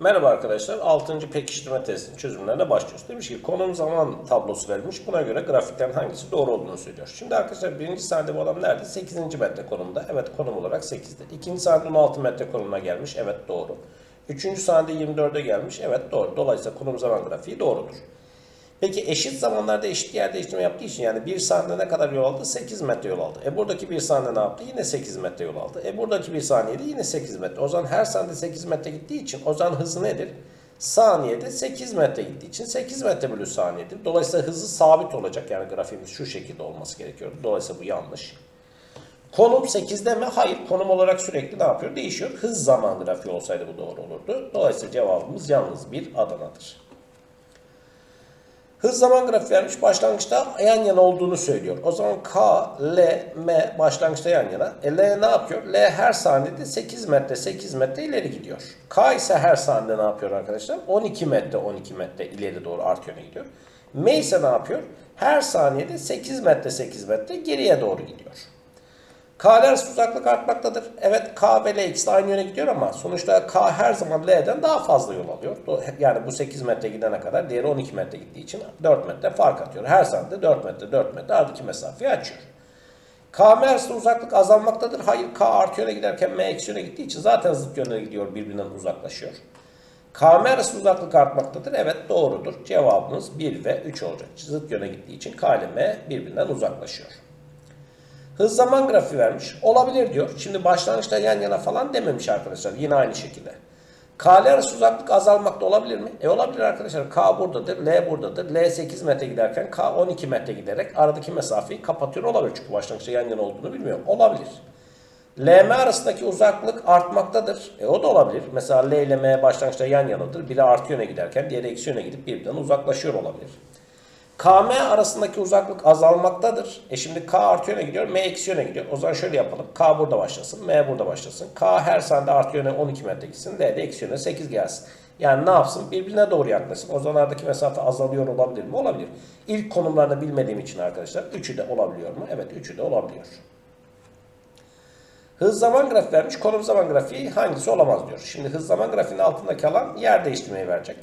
Merhaba arkadaşlar. 6. pekiştirme testinin çözümlerine başlıyoruz. Demiş ki konum zaman tablosu verilmiş. Buna göre grafiklerin hangisi doğru olduğunu söylüyor. Şimdi arkadaşlar birinci sahnede bu adam nerede? 8. metre konumda. Evet konum olarak 8'de. İkinci sahnede 16 metre konumuna gelmiş. Evet doğru. Üçüncü sahnede 24'e gelmiş. Evet doğru. Dolayısıyla konum zaman grafiği doğrudur. Peki eşit zamanlarda eşit yer değiştirme yaptığı için yani bir saniyede ne kadar yol aldı? 8 metre yol aldı. E buradaki bir saniye ne yaptı? Yine 8 metre yol aldı. E buradaki bir saniyede yine 8 metre. O zaman her saniyede 8 metre gittiği için o zaman hızı nedir? Saniyede 8 metre gittiği için 8 metre bölü saniyedir. Dolayısıyla hızı sabit olacak. Yani grafiğimiz şu şekilde olması gerekiyor. Dolayısıyla bu yanlış. Konum 8'de mi? Hayır. Konum olarak sürekli ne yapıyor? Değişiyor. Hız zaman grafiği olsaydı bu doğru olurdu. Dolayısıyla cevabımız yalnız bir Adana'dır. Hız zaman grafiği vermiş. Başlangıçta yan yana olduğunu söylüyor. O zaman K, L, M başlangıçta yan yana. E, L ne yapıyor? L her saniyede 8 metre 8 metre ileri gidiyor. K ise her saniyede ne yapıyor arkadaşlar? 12 metre 12 metre ileri doğru artı yöne gidiyor. M ise ne yapıyor? Her saniyede 8 metre 8 metre geriye doğru gidiyor. K'ler arası uzaklık artmaktadır. Evet K ve L ikisi aynı yöne gidiyor ama sonuçta K her zaman L'den daha fazla yol alıyor. Yani bu 8 metre gidene kadar diğeri 12 metre gittiği için 4 metre fark atıyor. Her saniyede 4 metre 4 metre aradaki mesafeyi açıyor. K M uzaklık azalmaktadır. Hayır K artı yöne giderken M eksi yöne gittiği için zaten zıt yönlere gidiyor birbirinden uzaklaşıyor. KM arası uzaklık artmaktadır. Evet doğrudur. Cevabımız 1 ve 3 olacak. Zıt yöne gittiği için K ile M birbirinden uzaklaşıyor. Hız zaman grafiği vermiş. Olabilir diyor. Şimdi başlangıçta yan yana falan dememiş arkadaşlar. Yine aynı şekilde. K ile arası uzaklık azalmakta olabilir mi? E olabilir arkadaşlar. K buradadır, L buradadır. L 8 metre giderken K 12 metre giderek aradaki mesafeyi kapatıyor olabilir. Çünkü başlangıçta yan yana olduğunu bilmiyorum. Olabilir. LM arasındaki uzaklık artmaktadır. E o da olabilir. Mesela L ile M başlangıçta yan yanadır. Biri artı yöne giderken diğeri eksi yöne gidip birbirinden uzaklaşıyor olabilir. KM arasındaki uzaklık azalmaktadır. E şimdi K artı yöne gidiyor, M eksi yöne gidiyor. O zaman şöyle yapalım. K burada başlasın, M burada başlasın. K her saniyede artı yöne 12 metre gitsin, L de eksi yöne 8 gelsin. Yani ne yapsın? Birbirine doğru yaklaşsın. O zaman aradaki mesafe azalıyor olabilir mi? Olabilir. İlk konumlarını bilmediğim için arkadaşlar üçü de olabiliyor mu? Evet üçü de olabiliyor. Hız zaman grafiği vermiş. Konum zaman grafiği hangisi olamaz diyor. Şimdi hız zaman grafiğinin altındaki alan yer değiştirmeyi verecek.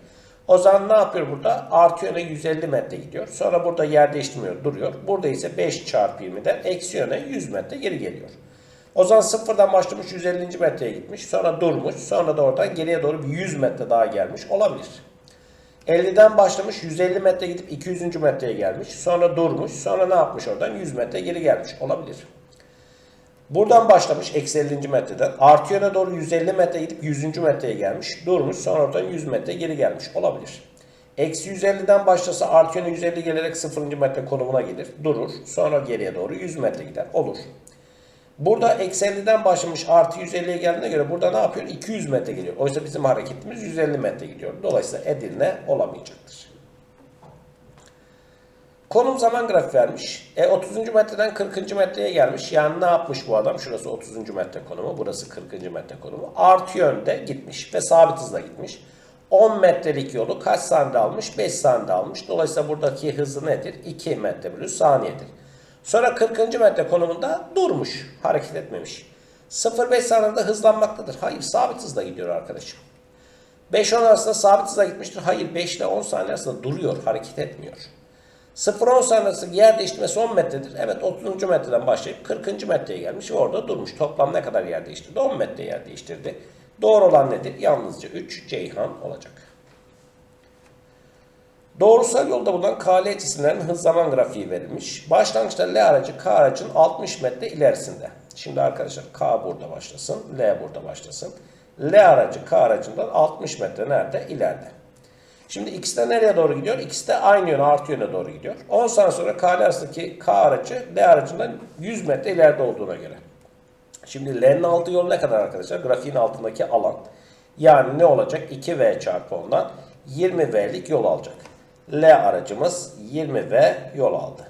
O zaman ne yapıyor burada? Artı yöne 150 metre gidiyor. Sonra burada yer değiştirmiyor duruyor. Burada ise 5 çarpı 20'den eksi yöne 100 metre geri geliyor. O zaman sıfırdan başlamış 150. metreye gitmiş. Sonra durmuş. Sonra da oradan geriye doğru bir 100 metre daha gelmiş. Olabilir. 50'den başlamış 150 metre gidip 200. metreye gelmiş. Sonra durmuş. Sonra ne yapmış oradan? 100 metre geri gelmiş. Olabilir. Buradan başlamış eksi 50. metreden. Artı yöne doğru 150 metre gidip 100. metreye gelmiş. Durmuş sonra oradan 100 metre geri gelmiş. Olabilir. Eksi 150'den başlasa artı yöne 150 gelerek 0. metre konumuna gelir. Durur. Sonra geriye doğru 100 metre gider. Olur. Burada eksi 50'den başlamış artı 150'ye geldiğine göre burada ne yapıyor? 200 metre geliyor. Oysa bizim hareketimiz 150 metre gidiyor. Dolayısıyla Edirne olamayacaktır. Konum zaman grafik vermiş. E 30. metreden 40. metreye gelmiş. Yani ne yapmış bu adam? Şurası 30. metre konumu. Burası 40. metre konumu. Artı yönde gitmiş ve sabit hızla gitmiş. 10 metrelik yolu kaç saniyede almış? 5 saniyede almış. Dolayısıyla buradaki hızı nedir? 2 metre bölü saniyedir. Sonra 40. metre konumunda durmuş. Hareket etmemiş. 0-5 saniyede hızlanmaktadır. Hayır sabit hızla gidiyor arkadaşım. 5-10 arasında sabit hızla gitmiştir. Hayır 5 ile 10 saniye arasında duruyor. Hareket etmiyor. 0-10 saniyesi yer değiştirmesi 10 metredir. Evet 30. metreden başlayıp 40. metreye gelmiş ve orada durmuş. Toplam ne kadar yer değiştirdi? 10 metre yer değiştirdi. Doğru olan nedir? Yalnızca 3 Ceyhan olacak. Doğrusal yolda bulunan KL cisimlerin hız zaman grafiği verilmiş. Başlangıçta L aracı K aracın 60 metre ilerisinde. Şimdi arkadaşlar K burada başlasın, L burada başlasın. L aracı K aracından 60 metre nerede? İleride. Şimdi ikisi de nereye doğru gidiyor? İkisi de aynı yöne, artı yöne doğru gidiyor. 10 saniye sonra K arasındaki K aracı L aracından 100 metre ileride olduğuna göre. Şimdi L'nin altı yolu ne kadar arkadaşlar? Grafiğin altındaki alan. Yani ne olacak? 2V çarpı ondan 20V'lik yol alacak. L aracımız 20V yol aldı.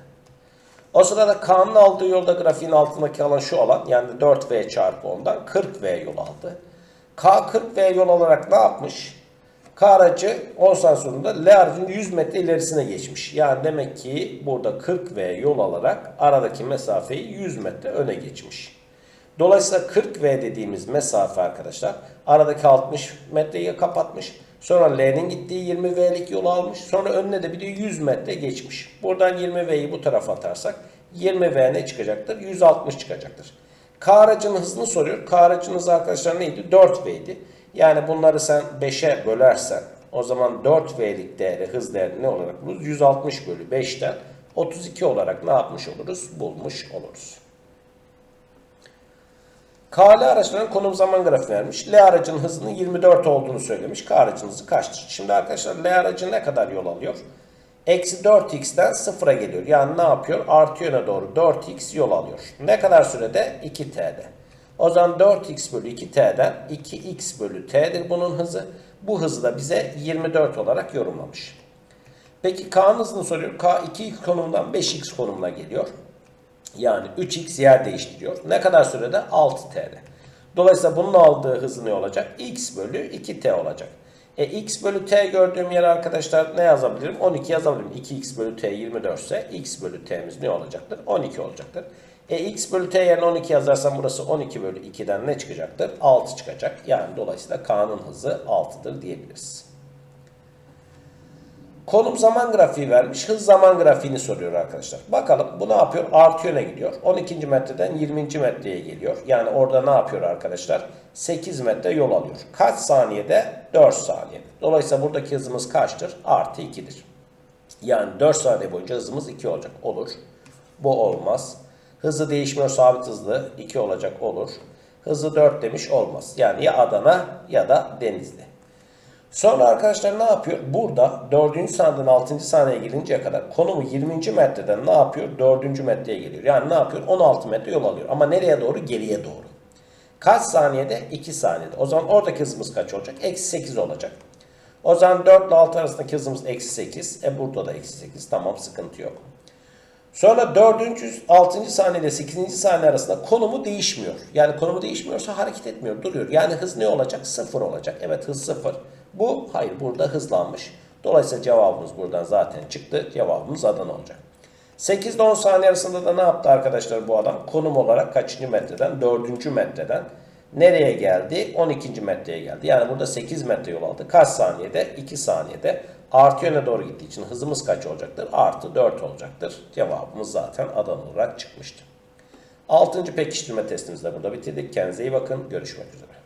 O sırada K'nın aldığı yolda grafiğin altındaki alan şu alan. Yani 4V çarpı ondan 40V yol aldı. K 40V yol alarak ne yapmış? K aracı 10 saniye sonunda L aracının 100 metre ilerisine geçmiş. Yani demek ki burada 40 V yol alarak aradaki mesafeyi 100 metre öne geçmiş. Dolayısıyla 40V dediğimiz mesafe arkadaşlar aradaki 60 metreyi kapatmış. Sonra L'nin gittiği 20V'lik yolu almış. Sonra önüne de bir de 100 metre geçmiş. Buradan 20V'yi bu tarafa atarsak 20V ne çıkacaktır? 160 çıkacaktır. K aracının hızını soruyor. K aracının hızı arkadaşlar neydi? 4V'ydi. Yani bunları sen 5'e bölersen o zaman 4V'lik değeri hız değeri ne olarak buluruz? 160 bölü 5'ten 32 olarak ne yapmış oluruz? Bulmuş oluruz. KL araçlarının konum zaman grafiği vermiş. L aracının hızının 24 olduğunu söylemiş. K aracının hızı kaçtır? Şimdi arkadaşlar L aracı ne kadar yol alıyor? Eksi 4x'ten 0'a geliyor. Yani ne yapıyor? Artı yöne doğru 4x yol alıyor. Ne kadar sürede? 2t'de. O zaman 4x bölü 2t'den 2x bölü t'dir bunun hızı. Bu hızı da bize 24 olarak yorumlamış. Peki K'nın hızını soruyor. K 2x konumundan 5x konumuna geliyor. Yani 3x yer değiştiriyor. Ne kadar sürede? 6t'de. Dolayısıyla bunun aldığı hızı ne olacak? x bölü 2t olacak. E x bölü t gördüğüm yer arkadaşlar ne yazabilirim? 12 yazabilirim. 2x bölü t 24 ise x bölü t'miz ne olacaktır? 12 olacaktır. E x bölü t yerine 12 yazarsam burası 12 bölü 2'den ne çıkacaktır? 6 çıkacak. Yani dolayısıyla k'nın hızı 6'dır diyebiliriz. Konum zaman grafiği vermiş. Hız zaman grafiğini soruyor arkadaşlar. Bakalım bu ne yapıyor? Artı yöne gidiyor. 12. metreden 20. metreye geliyor. Yani orada ne yapıyor arkadaşlar? 8 metre yol alıyor. Kaç saniyede? 4 saniye. Dolayısıyla buradaki hızımız kaçtır? Artı 2'dir. Yani 4 saniye boyunca hızımız 2 olacak. Olur. Bu olmaz. Hızı değişmiyor sabit hızlı 2 olacak. Olur. Hızı 4 demiş olmaz. Yani ya Adana ya da Denizli. Sonra arkadaşlar ne yapıyor? Burada 4. saniyeden 6. saniyeye gelinceye kadar konumu 20. metreden ne yapıyor? 4. metreye geliyor. Yani ne yapıyor? 16 metre yol alıyor. Ama nereye doğru? Geriye doğru. Kaç saniyede? 2 saniyede. O zaman oradaki hızımız kaç olacak? Eksi 8 olacak. O zaman 4 ile 6 arasındaki hızımız eksi 8. E burada da eksi 8. Tamam sıkıntı yok. Sonra 4. 6. saniye ile 8. saniye arasında konumu değişmiyor. Yani konumu değişmiyorsa hareket etmiyor, duruyor. Yani hız ne olacak? 0 olacak. Evet hız 0. Bu hayır burada hızlanmış. Dolayısıyla cevabımız buradan zaten çıktı. Cevabımız Adana olacak. 8 ile 10 saniye arasında da ne yaptı arkadaşlar bu adam? Konum olarak kaçıncı metreden? 4. metreden. Nereye geldi? 12. metreye geldi. Yani burada 8 metre yol aldı. Kaç saniyede? 2 saniyede. Artı yöne doğru gittiği için hızımız kaç olacaktır? Artı 4 olacaktır. Cevabımız zaten Adana olarak çıkmıştı. 6. pekiştirme testimizi de burada bitirdik. Kendinize iyi bakın. Görüşmek üzere.